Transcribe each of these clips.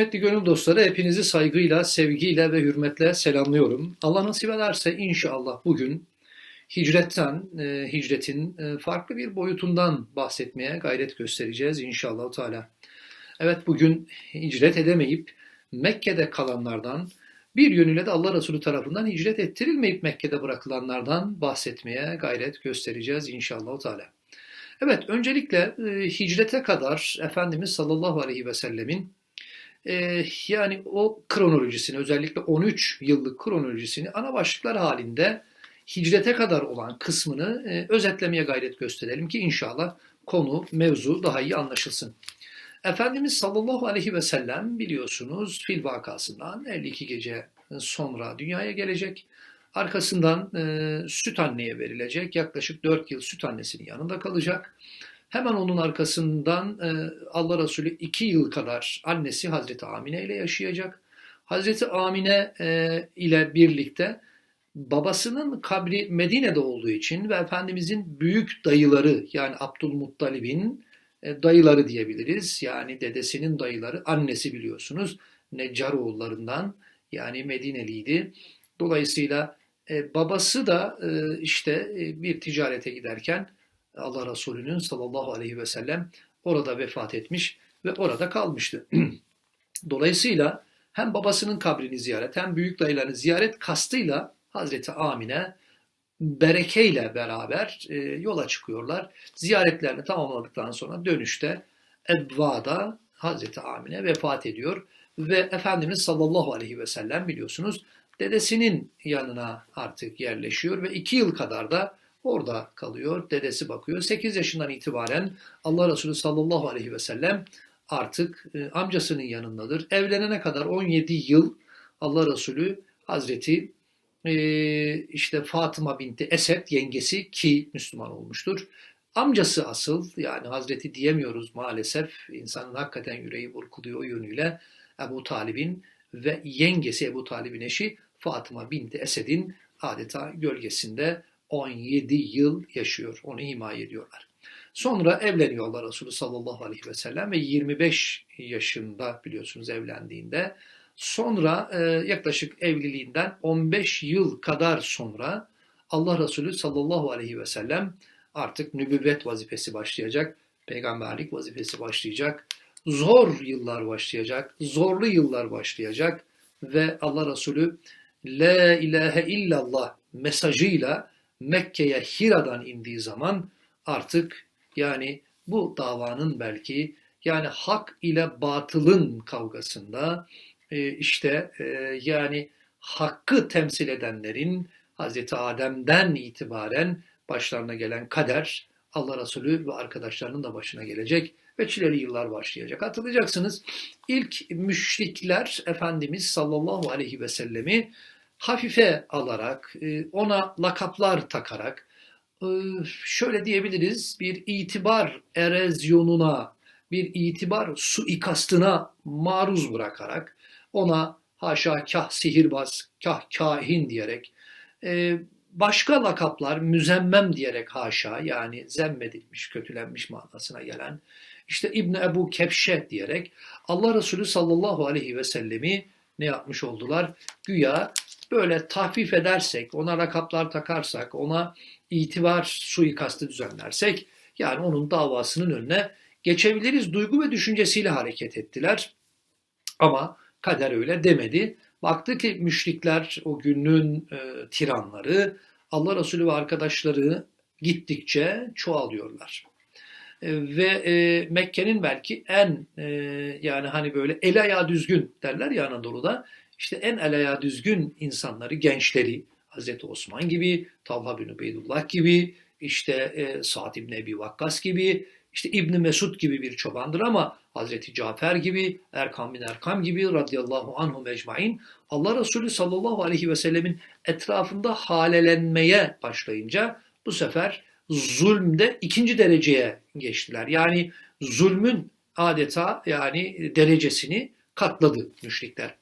Kıymetli gönül dostları hepinizi saygıyla, sevgiyle ve hürmetle selamlıyorum. Allah nasip ederse inşallah bugün hicretten, e, hicretin e, farklı bir boyutundan bahsetmeye gayret göstereceğiz inşallah Teala. Evet bugün hicret edemeyip Mekke'de kalanlardan, bir yönüyle de Allah Resulü tarafından hicret ettirilmeyip Mekke'de bırakılanlardan bahsetmeye gayret göstereceğiz inşallah Teala. Evet öncelikle e, hicrete kadar Efendimiz sallallahu aleyhi ve sellemin ee, yani o kronolojisini özellikle 13 yıllık kronolojisini ana başlıklar halinde hicrete kadar olan kısmını e, özetlemeye gayret gösterelim ki inşallah konu, mevzu daha iyi anlaşılsın. Efendimiz sallallahu aleyhi ve sellem biliyorsunuz fil vakasından 52 gece sonra dünyaya gelecek. Arkasından e, süt anneye verilecek. Yaklaşık 4 yıl süt annesinin yanında kalacak. Hemen onun arkasından e, Allah Resulü iki yıl kadar annesi Hazreti Amine ile yaşayacak. Hazreti Amine e, ile birlikte babasının kabri Medine'de olduğu için ve Efendimizin büyük dayıları yani Abdülmuttalib'in e, dayıları diyebiliriz. Yani dedesinin dayıları annesi biliyorsunuz Neccaroğullarından yani Medineliydi. Dolayısıyla babası da işte bir ticarete giderken Allah Resulü'nün sallallahu aleyhi ve sellem orada vefat etmiş ve orada kalmıştı. Dolayısıyla hem babasının kabrini ziyaret hem büyük dayılarını ziyaret kastıyla Hazreti Amine berekeyle beraber e, yola çıkıyorlar. Ziyaretlerini tamamladıktan sonra dönüşte Ebva'da Hazreti Amine vefat ediyor ve Efendimiz sallallahu aleyhi ve sellem biliyorsunuz dedesinin yanına artık yerleşiyor ve iki yıl kadar da Orada kalıyor, dedesi bakıyor. 8 yaşından itibaren Allah Resulü sallallahu aleyhi ve sellem artık e, amcasının yanındadır. Evlenene kadar 17 yıl Allah Resulü Hazreti e, işte Fatıma binti Esed yengesi ki Müslüman olmuştur. Amcası asıl yani Hazreti diyemiyoruz maalesef insanın hakikaten yüreği burkuluyor o yönüyle Ebu Talib'in ve yengesi Ebu Talib'in eşi Fatıma binti Esed'in adeta gölgesinde 17 yıl yaşıyor. Onu himaye ediyorlar. Sonra evleniyor Allah Resulü sallallahu aleyhi ve sellem ve 25 yaşında biliyorsunuz evlendiğinde. Sonra e, yaklaşık evliliğinden 15 yıl kadar sonra Allah Resulü sallallahu aleyhi ve sellem artık nübüvvet vazifesi başlayacak. Peygamberlik vazifesi başlayacak. Zor yıllar başlayacak. Zorlu yıllar başlayacak. Ve Allah Resulü La ilahe illallah mesajıyla Mekke'ye Hira'dan indiği zaman artık yani bu davanın belki yani hak ile batılın kavgasında e, işte e, yani hakkı temsil edenlerin Hazreti Adem'den itibaren başlarına gelen kader Allah Resulü ve arkadaşlarının da başına gelecek ve çileli yıllar başlayacak. Hatırlayacaksınız ilk müşrikler Efendimiz sallallahu aleyhi ve sellemi hafife alarak, e, ona lakaplar takarak, e, şöyle diyebiliriz bir itibar erozyonuna, bir itibar suikastına maruz bırakarak ona haşa kah sihirbaz, kah kahin diyerek, e, başka lakaplar müzemmem diyerek haşa yani zemmedilmiş, kötülenmiş manasına gelen, işte İbni Ebu Kepşe diyerek Allah Resulü sallallahu aleyhi ve sellemi ne yapmış oldular? Güya böyle tahfif edersek, ona rakaplar takarsak, ona itibar suikastı düzenlersek, yani onun davasının önüne geçebiliriz duygu ve düşüncesiyle hareket ettiler. Ama kader öyle demedi. Baktı ki müşrikler o günün e, tiranları Allah Resulü ve arkadaşları gittikçe çoğalıyorlar. E, ve e, Mekke'nin belki en e, yani hani böyle el ayağı düzgün derler ya Anadolu'da işte en el düzgün insanları, gençleri, Hazreti Osman gibi, Talha bin Ubeydullah gibi, işte e, Sa'd ibn Ebi Vakkas gibi, işte İbni Mesud gibi bir çobandır ama Hazreti Cafer gibi, Erkam bin Erkam gibi radıyallahu anhum ecmain Allah Resulü sallallahu aleyhi ve sellemin etrafında halelenmeye başlayınca bu sefer zulmde ikinci dereceye geçtiler. Yani zulmün adeta yani derecesini katladı müşrikler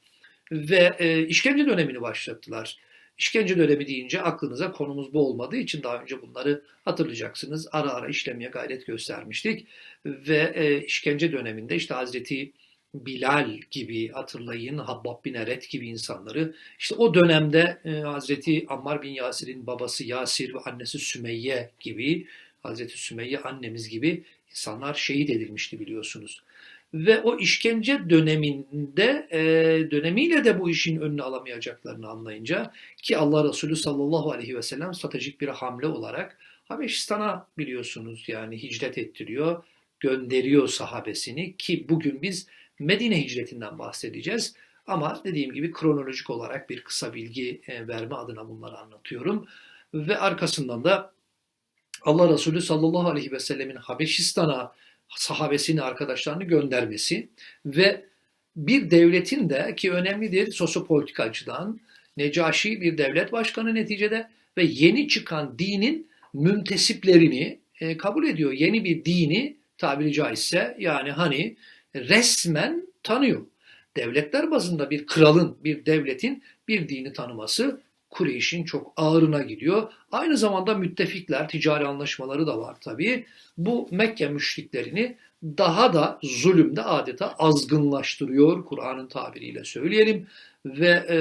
ve e, işkence dönemini başlattılar. İşkence dönemi deyince aklınıza konumuz bu olmadığı için daha önce bunları hatırlayacaksınız. Ara ara işlemeye gayret göstermiştik. Ve e, işkence döneminde işte Hazreti Bilal gibi hatırlayın, Habbab bin Eret gibi insanları. İşte o dönemde e, Hazreti Ammar bin Yasir'in babası Yasir ve annesi Sümeyye gibi, Hazreti Sümeyye annemiz gibi insanlar şehit edilmişti biliyorsunuz. Ve o işkence döneminde e, dönemiyle de bu işin önünü alamayacaklarını anlayınca ki Allah Resulü sallallahu aleyhi ve sellem stratejik bir hamle olarak Habeşistan'a biliyorsunuz yani hicret ettiriyor, gönderiyor sahabesini ki bugün biz Medine hicretinden bahsedeceğiz. Ama dediğim gibi kronolojik olarak bir kısa bilgi e, verme adına bunları anlatıyorum. Ve arkasından da Allah Resulü sallallahu aleyhi ve sellemin Habeşistan'a sahabesini, arkadaşlarını göndermesi ve bir devletin de ki önemlidir sosyopolitik açıdan Necaşi bir devlet başkanı neticede ve yeni çıkan dinin müntesiplerini e, kabul ediyor. Yeni bir dini tabiri caizse yani hani resmen tanıyor. Devletler bazında bir kralın, bir devletin bir dini tanıması Kureyş'in çok ağırına gidiyor. Aynı zamanda müttefikler, ticari anlaşmaları da var tabii. Bu Mekke müşriklerini daha da zulümde adeta azgınlaştırıyor Kur'an'ın tabiriyle söyleyelim. Ve e,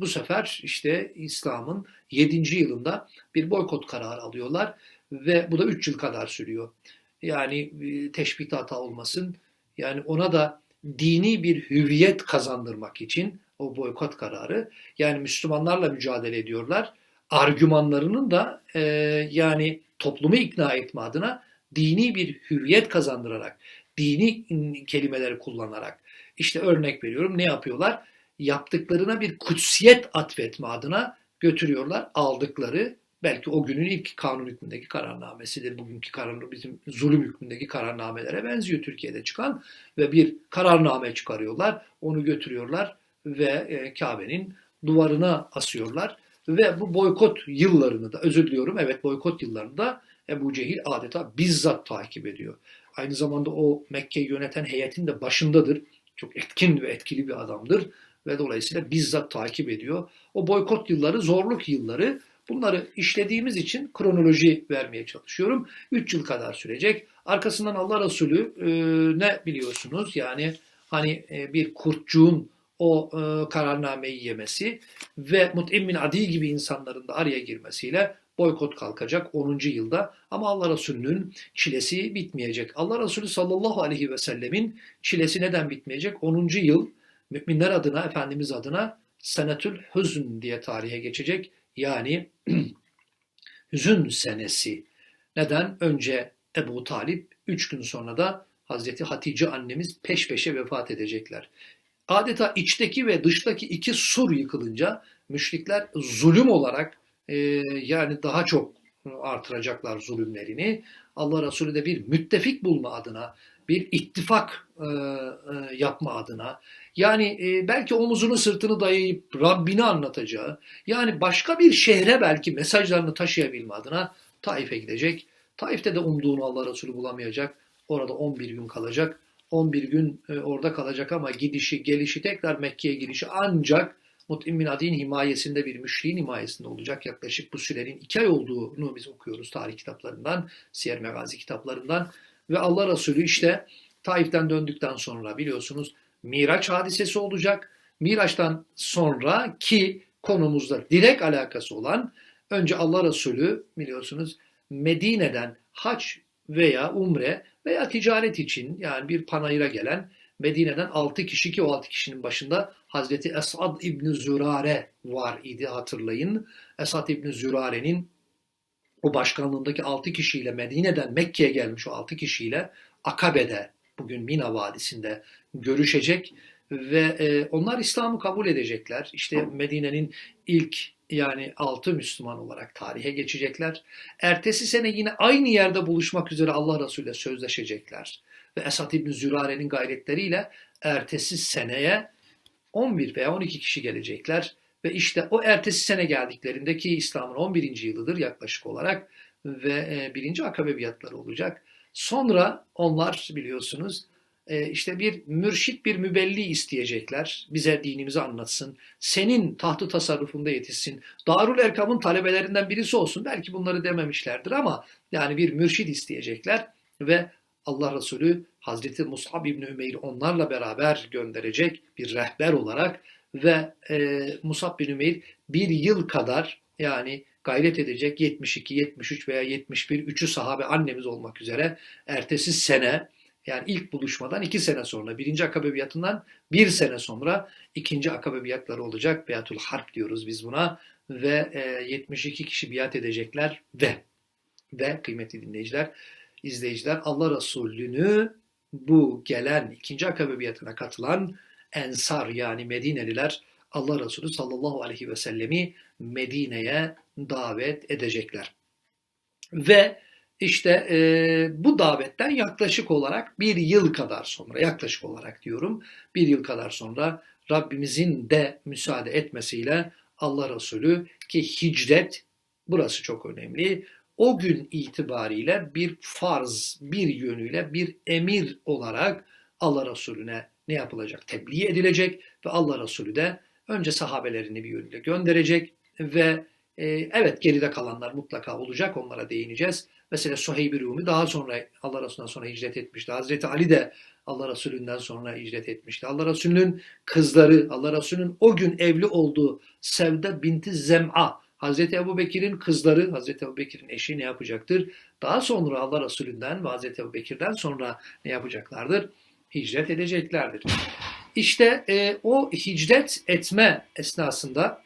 bu sefer işte İslam'ın 7. yılında bir boykot kararı alıyorlar ve bu da 3 yıl kadar sürüyor. Yani e, teşbihte hata olmasın. Yani ona da dini bir hüviyet kazandırmak için o boykot kararı yani Müslümanlarla mücadele ediyorlar. Argümanlarının da e, yani toplumu ikna etme adına dini bir hürriyet kazandırarak, dini kelimeleri kullanarak işte örnek veriyorum ne yapıyorlar? Yaptıklarına bir kutsiyet atfetme adına götürüyorlar aldıkları belki o günün ilk kanun hükmündeki kararnamesidir. Bugünkü karar bizim zulüm hükmündeki kararnamelere benziyor Türkiye'de çıkan ve bir kararname çıkarıyorlar. Onu götürüyorlar ve e, Kabe'nin duvarına asıyorlar. Ve bu boykot yıllarını da özür diliyorum evet boykot yıllarını da Ebu Cehil adeta bizzat takip ediyor. Aynı zamanda o Mekke'yi yöneten heyetin de başındadır. Çok etkin ve etkili bir adamdır ve dolayısıyla bizzat takip ediyor. O boykot yılları, zorluk yılları bunları işlediğimiz için kronoloji vermeye çalışıyorum. 3 yıl kadar sürecek. Arkasından Allah Resulü e, ne biliyorsunuz yani hani e, bir kurtçuğun o e, kararnameyi yemesi ve Mut'im Adi gibi insanların da araya girmesiyle boykot kalkacak 10. yılda ama Allah Resulü'nün çilesi bitmeyecek. Allah Resulü sallallahu aleyhi ve sellemin çilesi neden bitmeyecek? 10. yıl müminler adına, Efendimiz adına senetül hüzün diye tarihe geçecek. Yani hüzün senesi. Neden? Önce Ebu Talip, 3 gün sonra da Hazreti Hatice annemiz peş peşe vefat edecekler. Adeta içteki ve dıştaki iki sur yıkılınca müşrikler zulüm olarak e, yani daha çok artıracaklar zulümlerini. Allah Resulü de bir müttefik bulma adına, bir ittifak e, e, yapma adına, yani e, belki omuzunu sırtını dayayıp Rabbini anlatacağı, yani başka bir şehre belki mesajlarını taşıyabilme adına Taif'e gidecek. Taif'te de umduğunu Allah Resulü bulamayacak. Orada 11 gün kalacak. 11 gün e, orada kalacak ama gidişi, gelişi, tekrar Mekke'ye girişi ancak Mut'im bin Adi'nin himayesinde bir müşriğin himayesinde olacak. Yaklaşık bu sürenin iki ay olduğunu biz okuyoruz tarih kitaplarından, Siyer Megazi kitaplarından. Ve Allah Resulü işte Taif'ten döndükten sonra biliyorsunuz Miraç hadisesi olacak. Miraç'tan sonra ki konumuzda direkt alakası olan önce Allah Resulü biliyorsunuz Medine'den haç veya umre veya ticaret için yani bir panayıra gelen Medine'den 6 kişi ki o 6 kişinin başında Hazreti Esad İbni Zürare var idi hatırlayın. Esad İbni Zürare'nin o başkanlığındaki 6 kişiyle Medine'den Mekke'ye gelmiş o 6 kişiyle Akabe'de bugün Mina Vadisi'nde görüşecek ve e, onlar İslam'ı kabul edecekler. İşte Medine'nin ilk yani altı Müslüman olarak tarihe geçecekler. Ertesi sene yine aynı yerde buluşmak üzere Allah Resulü ile sözleşecekler. Ve Esad İbni Zürare'nin gayretleriyle ertesi seneye 11 veya 12 kişi gelecekler. Ve işte o ertesi sene geldiklerinde ki İslam'ın 11. yılıdır yaklaşık olarak ve e, birinci akabe biatları olacak. Sonra onlar biliyorsunuz işte bir mürşit bir mübelli isteyecekler. Bize dinimizi anlatsın. Senin tahtı tasarrufunda yetişsin. Darul Erkam'ın talebelerinden birisi olsun. Belki bunları dememişlerdir ama yani bir mürşit isteyecekler ve Allah Resulü Hazreti Mus'ab İbni Ümeyr'i onlarla beraber gönderecek bir rehber olarak ve e, Musab bin Ümeyr bir yıl kadar yani gayret edecek 72, 73 veya 71 üçü sahabe annemiz olmak üzere ertesi sene yani ilk buluşmadan iki sene sonra birinci akabe biatından bir sene sonra ikinci akabe biatları olacak. Biatul harp diyoruz biz buna ve e, 72 kişi biat edecekler ve ve kıymetli dinleyiciler, izleyiciler Allah Resulü'nü bu gelen ikinci akabe biatına katılan Ensar yani Medineliler Allah Resulü sallallahu aleyhi ve sellemi Medine'ye davet edecekler. Ve işte e, bu davetten yaklaşık olarak bir yıl kadar sonra, yaklaşık olarak diyorum, bir yıl kadar sonra Rabbimizin de müsaade etmesiyle Allah Resulü ki hicret, burası çok önemli, o gün itibariyle bir farz, bir yönüyle bir emir olarak Allah Resulüne ne yapılacak? Tebliğ edilecek ve Allah Resulü de önce sahabelerini bir yönüyle gönderecek ve e, evet geride kalanlar mutlaka olacak onlara değineceğiz. Mesela Suheyb-i Rumi daha sonra Allah Resulü'nden sonra hicret etmişti. Hazreti Ali de Allah Resulü'nden sonra hicret etmişti. Allah Resulü'nün kızları, Allah Resulü'nün o gün evli olduğu Sevde binti Zem'a, Hazreti Ebu Bekir'in kızları, Hazreti Ebu Bekir'in eşi ne yapacaktır? Daha sonra Allah Resulü'nden ve Hazreti Ebu Bekir'den sonra ne yapacaklardır? Hicret edeceklerdir. İşte e, o hicret etme esnasında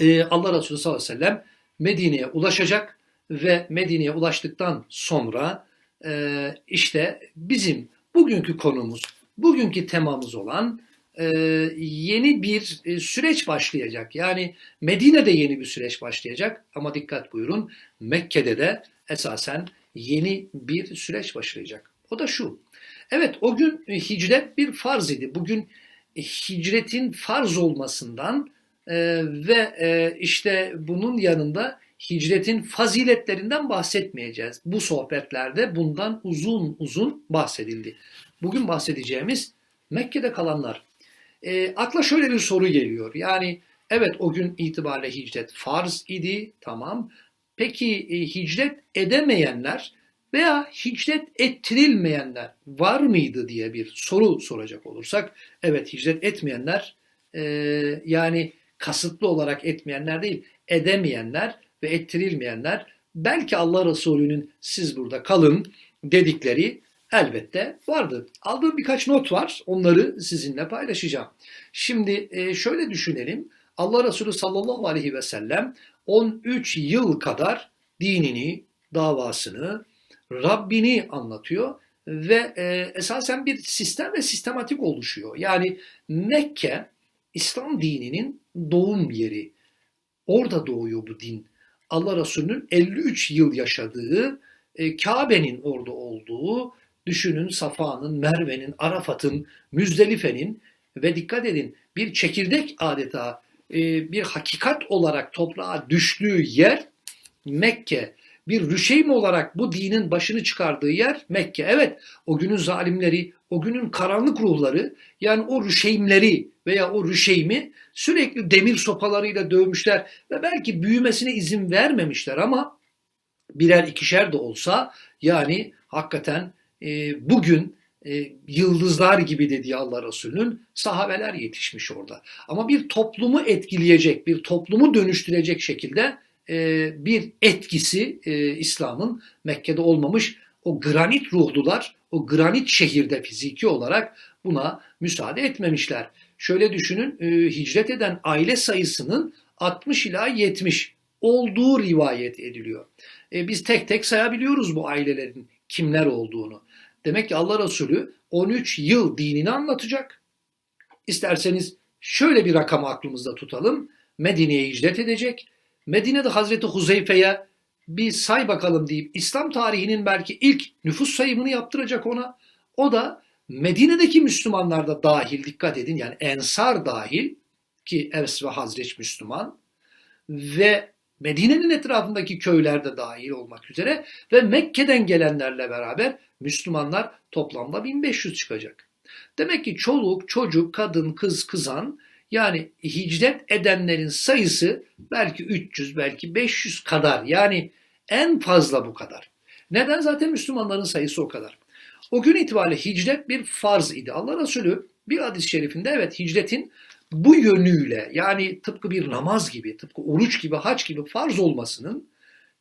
e, Allah Resulü sallallahu aleyhi ve sellem Medine'ye ulaşacak ve Medine'ye ulaştıktan sonra e, işte bizim bugünkü konumuz, bugünkü temamız olan e, yeni bir e, süreç başlayacak. Yani Medine'de yeni bir süreç başlayacak ama dikkat buyurun Mekke'de de esasen yeni bir süreç başlayacak. O da şu. Evet o gün hicret bir farz idi. Bugün hicretin farz olmasından e, ve e, işte bunun yanında hicretin faziletlerinden bahsetmeyeceğiz. Bu sohbetlerde bundan uzun uzun bahsedildi. Bugün bahsedeceğimiz Mekke'de kalanlar. E, akla şöyle bir soru geliyor. Yani evet o gün itibariyle hicret farz idi tamam. Peki e, hicret edemeyenler veya hicret ettirilmeyenler var mıydı diye bir soru soracak olursak evet hicret etmeyenler e, yani kasıtlı olarak etmeyenler değil edemeyenler ve ettirilmeyenler belki Allah Resulü'nün siz burada kalın dedikleri elbette vardı. Aldığım birkaç not var. Onları sizinle paylaşacağım. Şimdi e, şöyle düşünelim. Allah Resulü sallallahu aleyhi ve sellem 13 yıl kadar dinini, davasını, Rabbini anlatıyor ve e, esasen bir sistem ve sistematik oluşuyor. Yani Mekke İslam dininin doğum yeri. Orada doğuyor bu din. Allah Resulü'nün 53 yıl yaşadığı, e, Kabe'nin orada olduğu, düşünün Safa'nın, Merve'nin, Arafat'ın, Müzdelife'nin ve dikkat edin bir çekirdek adeta e, bir hakikat olarak toprağa düştüğü yer Mekke bir rüşeym olarak bu dinin başını çıkardığı yer Mekke. Evet o günün zalimleri, o günün karanlık ruhları yani o rüşeymleri veya o rüşeymi sürekli demir sopalarıyla dövmüşler ve belki büyümesine izin vermemişler ama birer ikişer de olsa yani hakikaten e, bugün e, yıldızlar gibi dediği Allah Resulü'nün sahabeler yetişmiş orada. Ama bir toplumu etkileyecek, bir toplumu dönüştürecek şekilde e, bir etkisi e, İslam'ın Mekke'de olmamış. O granit ruhlular, o granit şehirde fiziki olarak buna müsaade etmemişler. Şöyle düşünün, e, hicret eden aile sayısının 60 ila 70 olduğu rivayet ediliyor. E, biz tek tek sayabiliyoruz bu ailelerin kimler olduğunu. Demek ki Allah Resulü 13 yıl dinini anlatacak. İsterseniz şöyle bir rakamı aklımızda tutalım. Medine'ye hicret edecek Medine'de Hazreti Huzeyfe'ye bir say bakalım deyip İslam tarihinin belki ilk nüfus sayımını yaptıracak ona. O da Medine'deki Müslümanlar da dahil dikkat edin yani Ensar dahil ki Evs ve Hazreç Müslüman ve Medine'nin etrafındaki köyler de dahil olmak üzere ve Mekke'den gelenlerle beraber Müslümanlar toplamda 1500 çıkacak. Demek ki çoluk, çocuk, kadın, kız, kızan yani hicret edenlerin sayısı belki 300, belki 500 kadar. Yani en fazla bu kadar. Neden? Zaten Müslümanların sayısı o kadar. O gün itibariyle hicret bir farz idi. Allah Resulü bir hadis-i şerifinde evet hicretin bu yönüyle yani tıpkı bir namaz gibi, tıpkı oruç gibi, haç gibi farz olmasının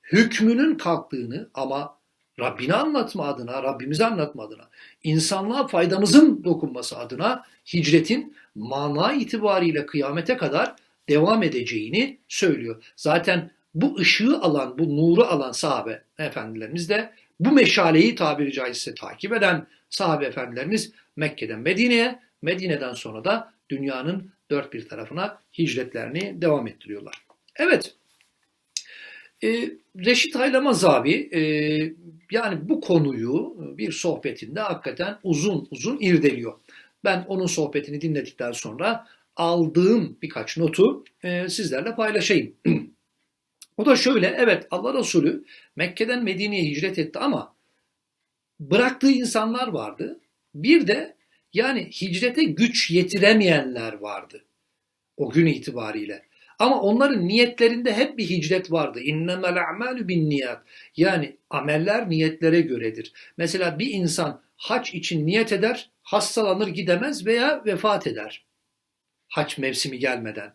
hükmünün kalktığını ama Rabbini anlatma adına, Rabbimizi anlatma adına, insanlığa faydamızın dokunması adına hicretin mana itibariyle kıyamete kadar devam edeceğini söylüyor. Zaten bu ışığı alan, bu nuru alan sahabe efendilerimiz de bu meşaleyi tabiri caizse takip eden sahabe efendilerimiz Mekke'den Medine'ye, Medine'den sonra da dünyanın dört bir tarafına hicretlerini devam ettiriyorlar. Evet, e, Reşit Haylamaz abi yani bu konuyu bir sohbetinde hakikaten uzun uzun irdeliyor. Ben onun sohbetini dinledikten sonra aldığım birkaç notu e, sizlerle paylaşayım. o da şöyle, evet Allah Resulü Mekke'den Medine'ye hicret etti ama bıraktığı insanlar vardı. Bir de yani hicrete güç yetiremeyenler vardı o gün itibariyle. Ama onların niyetlerinde hep bir hicret vardı. İnnemel a'malu bin niyat. Yani ameller niyetlere göredir. Mesela bir insan haç için niyet eder, hastalanır gidemez veya vefat eder. Haç mevsimi gelmeden.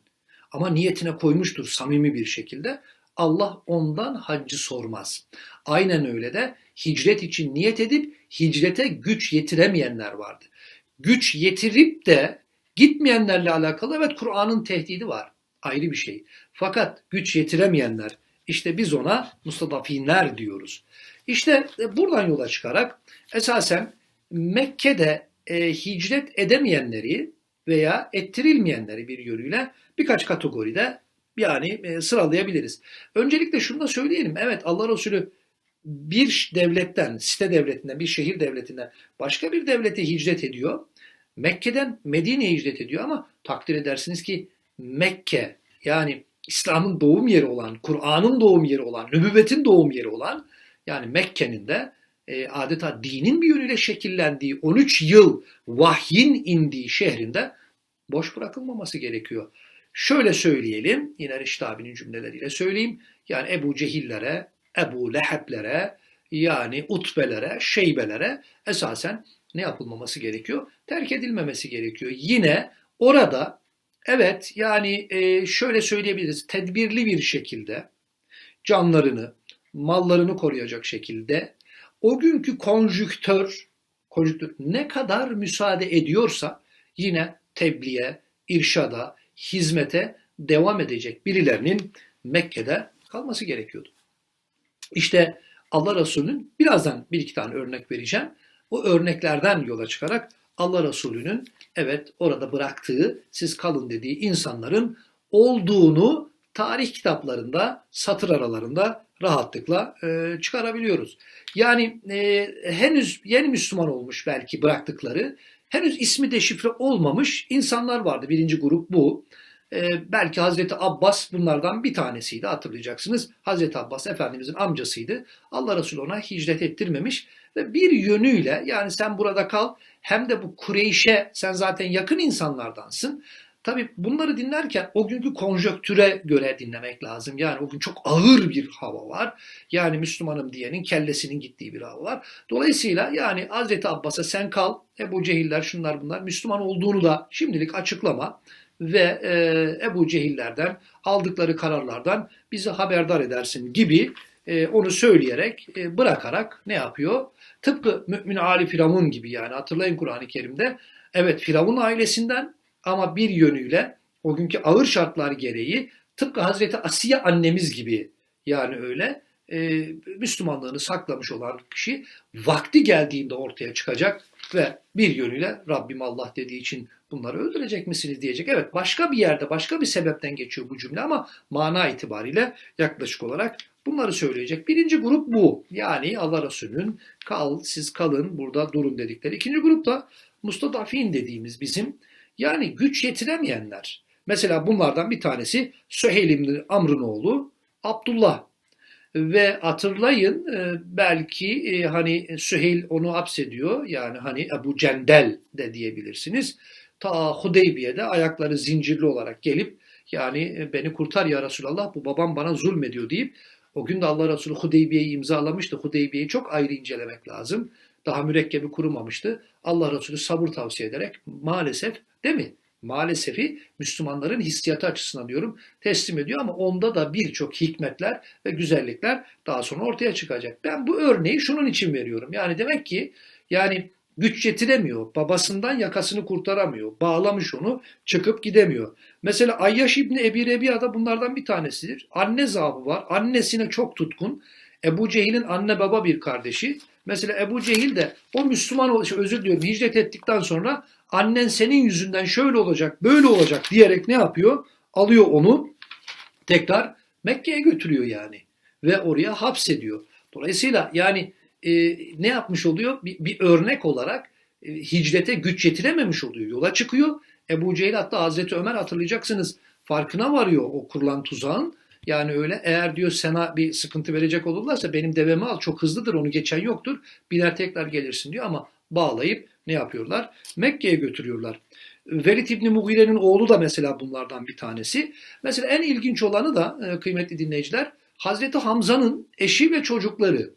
Ama niyetine koymuştur samimi bir şekilde. Allah ondan haccı sormaz. Aynen öyle de hicret için niyet edip hicrete güç yetiremeyenler vardı. Güç yetirip de gitmeyenlerle alakalı evet Kur'an'ın tehdidi var ayrı bir şey. Fakat güç yetiremeyenler işte biz ona mustadafinler diyoruz. İşte e, buradan yola çıkarak esasen Mekke'de e, hicret edemeyenleri veya ettirilmeyenleri bir yönüyle birkaç kategoride yani e, sıralayabiliriz. Öncelikle şunu da söyleyelim. Evet Allah Resulü bir devletten, site devletinden, bir şehir devletinden başka bir devlete hicret ediyor. Mekke'den Medine'ye hicret ediyor ama takdir edersiniz ki Mekke yani İslam'ın doğum yeri olan, Kur'an'ın doğum yeri olan, nübüvvetin doğum yeri olan yani Mekke'nin de e, adeta dinin bir yönüyle şekillendiği 13 yıl vahyin indiği şehrinde boş bırakılmaması gerekiyor. Şöyle söyleyelim, yine Reşit abinin cümleleriyle söyleyeyim. Yani Ebu Cehillere, Ebu Leheblere, yani Utbelere, Şeybelere esasen ne yapılmaması gerekiyor? Terk edilmemesi gerekiyor. Yine orada Evet yani e, şöyle söyleyebiliriz. Tedbirli bir şekilde canlarını, mallarını koruyacak şekilde o günkü konjüktör, konjüktör ne kadar müsaade ediyorsa yine tebliğe, irşada, hizmete devam edecek birilerinin Mekke'de kalması gerekiyordu. İşte Allah Resulü'nün birazdan bir iki tane örnek vereceğim. O örneklerden yola çıkarak Allah Resulü'nün evet orada bıraktığı siz kalın dediği insanların olduğunu tarih kitaplarında satır aralarında rahatlıkla e, çıkarabiliyoruz. Yani e, henüz yeni Müslüman olmuş belki bıraktıkları, henüz ismi deşifre olmamış insanlar vardı. Birinci grup bu. E, belki Hazreti Abbas bunlardan bir tanesiydi hatırlayacaksınız. Hazreti Abbas Efendimizin amcasıydı. Allah Resulü ona hicret ettirmemiş ve bir yönüyle yani sen burada kal hem de bu Kureyş'e sen zaten yakın insanlardansın. Tabi bunları dinlerken o günkü konjöktüre göre dinlemek lazım. Yani o gün çok ağır bir hava var. Yani Müslümanım diyenin kellesinin gittiği bir hava var. Dolayısıyla yani Hazreti Abbas'a sen kal, Ebu Cehiller şunlar bunlar Müslüman olduğunu da şimdilik açıklama ve e, Ebu Cehillerden aldıkları kararlardan bizi haberdar edersin gibi e, onu söyleyerek, e, bırakarak ne yapıyor? Tıpkı Mümin Ali Firavun gibi yani hatırlayın Kur'an-ı Kerim'de. Evet Firavun ailesinden ama bir yönüyle o günkü ağır şartlar gereği tıpkı Hazreti Asiye annemiz gibi yani öyle e, Müslümanlığını saklamış olan kişi vakti geldiğinde ortaya çıkacak ve bir yönüyle Rabbim Allah dediği için bunları öldürecek misiniz diyecek. Evet başka bir yerde başka bir sebepten geçiyor bu cümle ama mana itibariyle yaklaşık olarak bunları söyleyecek. Birinci grup bu. Yani Allah Resulü'nün kal siz kalın burada durun dedikleri. İkinci grup da mustadafin dediğimiz bizim yani güç yetiremeyenler. Mesela bunlardan bir tanesi Süheyl İbni Amr'ın oğlu Abdullah ve hatırlayın e, belki e, hani Süheyl onu hapsediyor. Yani hani Ebu Cendel de diyebilirsiniz. Ta Hudeybiye'de ayakları zincirli olarak gelip yani e, beni kurtar ya Resulallah bu babam bana zulmediyor deyip o gün de Allah Resulü Hudeybiye'yi imzalamıştı. Hudeybiye'yi çok ayrı incelemek lazım. Daha mürekkebi kurumamıştı. Allah Resulü sabır tavsiye ederek maalesef değil mi? Maalesef Müslümanların hissiyatı açısından diyorum teslim ediyor ama onda da birçok hikmetler ve güzellikler daha sonra ortaya çıkacak. Ben bu örneği şunun için veriyorum. Yani demek ki yani güç yetiremiyor. Babasından yakasını kurtaramıyor. Bağlamış onu çıkıp gidemiyor. Mesela Ayyaş İbni Ebi Rebiya da bunlardan bir tanesidir. Anne zaafı var. Annesine çok tutkun. Ebu Cehil'in anne baba bir kardeşi. Mesela Ebu Cehil de o Müslüman ol- özür diliyorum hicret ettikten sonra annen senin yüzünden şöyle olacak böyle olacak diyerek ne yapıyor? Alıyor onu tekrar Mekke'ye götürüyor yani ve oraya hapsediyor. Dolayısıyla yani e, ne yapmış oluyor? Bir, bir örnek olarak e, hicrete güç yetirememiş oluyor. Yola çıkıyor. Ebu Cehil hatta Hazreti Ömer hatırlayacaksınız farkına varıyor o kurulan tuzağın. Yani öyle eğer diyor sana bir sıkıntı verecek olurlarsa benim devemi al çok hızlıdır onu geçen yoktur. Biner tekrar gelirsin diyor ama bağlayıp ne yapıyorlar? Mekke'ye götürüyorlar. Velid İbni Mughire'nin oğlu da mesela bunlardan bir tanesi. Mesela en ilginç olanı da e, kıymetli dinleyiciler Hazreti Hamza'nın eşi ve çocukları.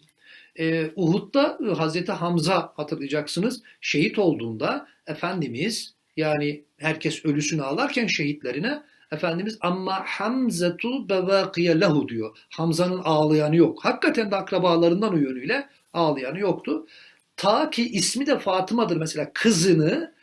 E, Uhud'da e, Hazreti Hamza hatırlayacaksınız şehit olduğunda Efendimiz yani herkes ölüsünü ağlarken şehitlerine Efendimiz amma Hamzatu bevakiye lehu diyor. Hamza'nın ağlayanı yok. Hakikaten de akrabalarından o yönüyle ağlayanı yoktu. Ta ki ismi de Fatıma'dır mesela kızını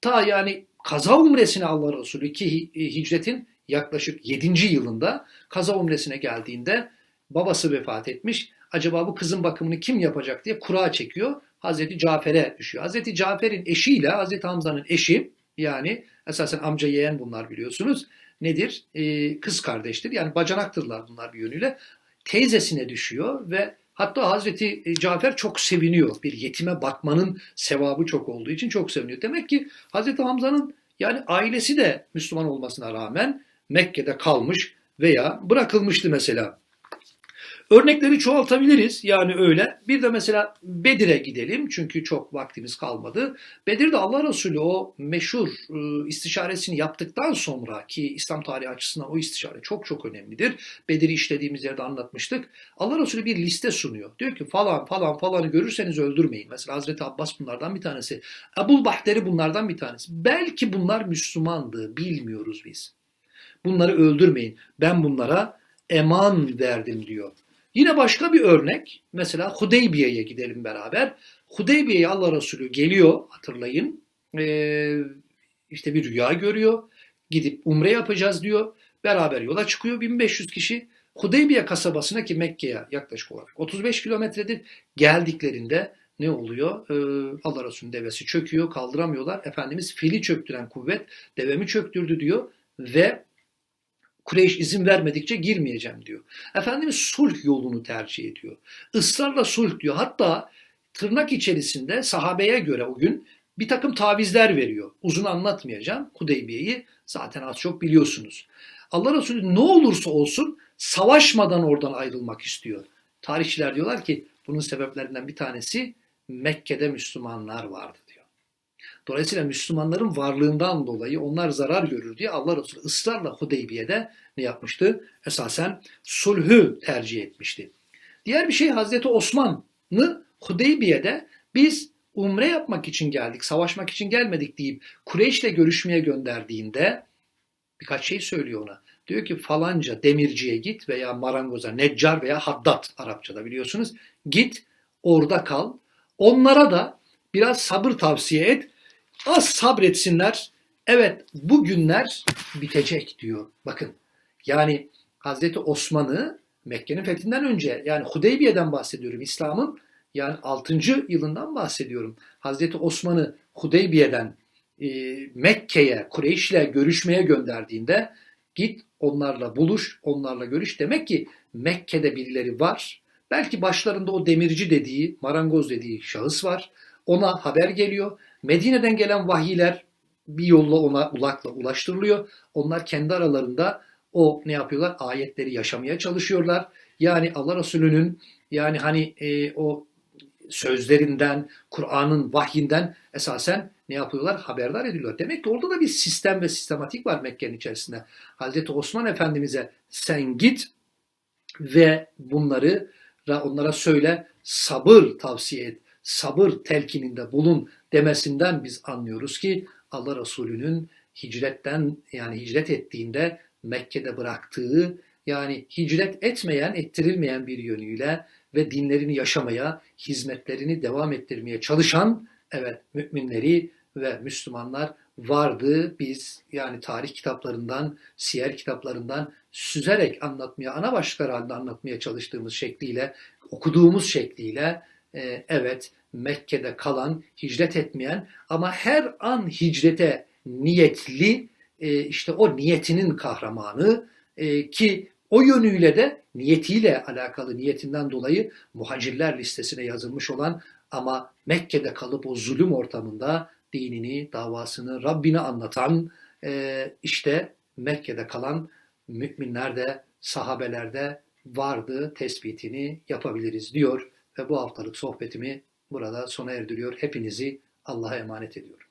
ta yani kaza umresine Allah Resulü ki hicretin yaklaşık 7. yılında kaza umresine geldiğinde babası vefat etmiş. Acaba bu kızın bakımını kim yapacak diye kura çekiyor. Hazreti Cafer'e düşüyor. Hazreti Cafer'in eşiyle Hazreti Hamza'nın eşi yani esasen amca yeğen bunlar biliyorsunuz. Nedir? Ee, kız kardeştir. Yani bacanaktırlar bunlar bir yönüyle. Teyzesine düşüyor ve hatta Hazreti Cafer çok seviniyor. Bir yetime bakmanın sevabı çok olduğu için çok seviniyor. Demek ki Hazreti Hamza'nın yani ailesi de Müslüman olmasına rağmen Mekke'de kalmış veya bırakılmıştı mesela. Örnekleri çoğaltabiliriz yani öyle. Bir de mesela Bedir'e gidelim çünkü çok vaktimiz kalmadı. Bedir'de Allah Resulü o meşhur e, istişaresini yaptıktan sonra ki İslam tarihi açısından o istişare çok çok önemlidir. Bedir'i işlediğimiz yerde anlatmıştık. Allah Resulü bir liste sunuyor. Diyor ki falan falan falanı görürseniz öldürmeyin. Mesela Hazreti Abbas bunlardan bir tanesi. Ebul Bahteri bunlardan bir tanesi. Belki bunlar Müslümandı bilmiyoruz biz. Bunları öldürmeyin. Ben bunlara eman verdim diyor. Yine başka bir örnek mesela Hudeybiye'ye gidelim beraber. Hudeybiye'ye Allah Resulü geliyor hatırlayın. Ee, işte bir rüya görüyor. Gidip umre yapacağız diyor. Beraber yola çıkıyor 1500 kişi. Hudeybiye kasabasına ki Mekke'ye yaklaşık olarak 35 kilometredir. Geldiklerinde ne oluyor? Ee, Allah Resulü'nün devesi çöküyor, kaldıramıyorlar. Efendimiz fili çöktüren kuvvet devemi çöktürdü diyor ve Kureyş izin vermedikçe girmeyeceğim diyor. Efendimiz sulh yolunu tercih ediyor. Israrla sulh diyor. Hatta tırnak içerisinde sahabeye göre o gün bir takım tavizler veriyor. Uzun anlatmayacağım. Hudeybiye'yi zaten az çok biliyorsunuz. Allah Resulü ne olursa olsun savaşmadan oradan ayrılmak istiyor. Tarihçiler diyorlar ki bunun sebeplerinden bir tanesi Mekke'de Müslümanlar vardı diyor. Dolayısıyla Müslümanların varlığından dolayı onlar zarar görür diye Allah Resulü ısrarla Hudeybiye'de ne yapmıştı? Esasen sulhü tercih etmişti. Diğer bir şey Hazreti Osman'ı Hudeybiye'de biz umre yapmak için geldik, savaşmak için gelmedik deyip Kureyş'le görüşmeye gönderdiğinde birkaç şey söylüyor ona. Diyor ki falanca demirciye git veya marangoza, neccar veya haddat Arapçada biliyorsunuz. Git orada kal. Onlara da biraz sabır tavsiye et. Az sabretsinler. Evet bu günler bitecek diyor. Bakın yani Hazreti Osman'ı Mekke'nin fethinden önce yani Hudeybiye'den bahsediyorum. İslam'ın yani 6. yılından bahsediyorum. Hazreti Osman'ı Hudeybiye'den e, Mekke'ye, Kureyş'le görüşmeye gönderdiğinde git onlarla buluş, onlarla görüş. Demek ki Mekke'de birileri var. Belki başlarında o demirci dediği, marangoz dediği şahıs var. Ona haber geliyor. Medine'den gelen vahiyler bir yolla ona ulakla ulaştırılıyor. Onlar kendi aralarında o ne yapıyorlar? Ayetleri yaşamaya çalışıyorlar. Yani Allah Resulü'nün yani hani e, o sözlerinden, Kur'an'ın vahyinden esasen ne yapıyorlar? Haberdar ediliyor. Demek ki orada da bir sistem ve sistematik var Mekke'nin içerisinde. Hazreti Osman Efendimiz'e sen git ve bunları onlara söyle sabır tavsiye et. Sabır telkininde bulun demesinden biz anlıyoruz ki Allah Resulü'nün hicretten yani hicret ettiğinde Mekke'de bıraktığı yani hicret etmeyen, ettirilmeyen bir yönüyle ve dinlerini yaşamaya, hizmetlerini devam ettirmeye çalışan evet müminleri ve Müslümanlar vardı. Biz yani tarih kitaplarından, siyer kitaplarından süzerek anlatmaya, ana başlıklar halinde anlatmaya çalıştığımız şekliyle, okuduğumuz şekliyle e, evet Mekke'de kalan, hicret etmeyen ama her an hicrete niyetli e, işte o niyetinin kahramanı e, ki o yönüyle de niyetiyle alakalı niyetinden dolayı muhacirler listesine yazılmış olan ama Mekke'de kalıp o zulüm ortamında dinini, davasını, Rabbini anlatan e, işte Mekke'de kalan müminler de sahabeler de vardı tespitini yapabiliriz diyor ve bu haftalık sohbetimi burada sona erdiriyor. Hepinizi Allah'a emanet ediyorum.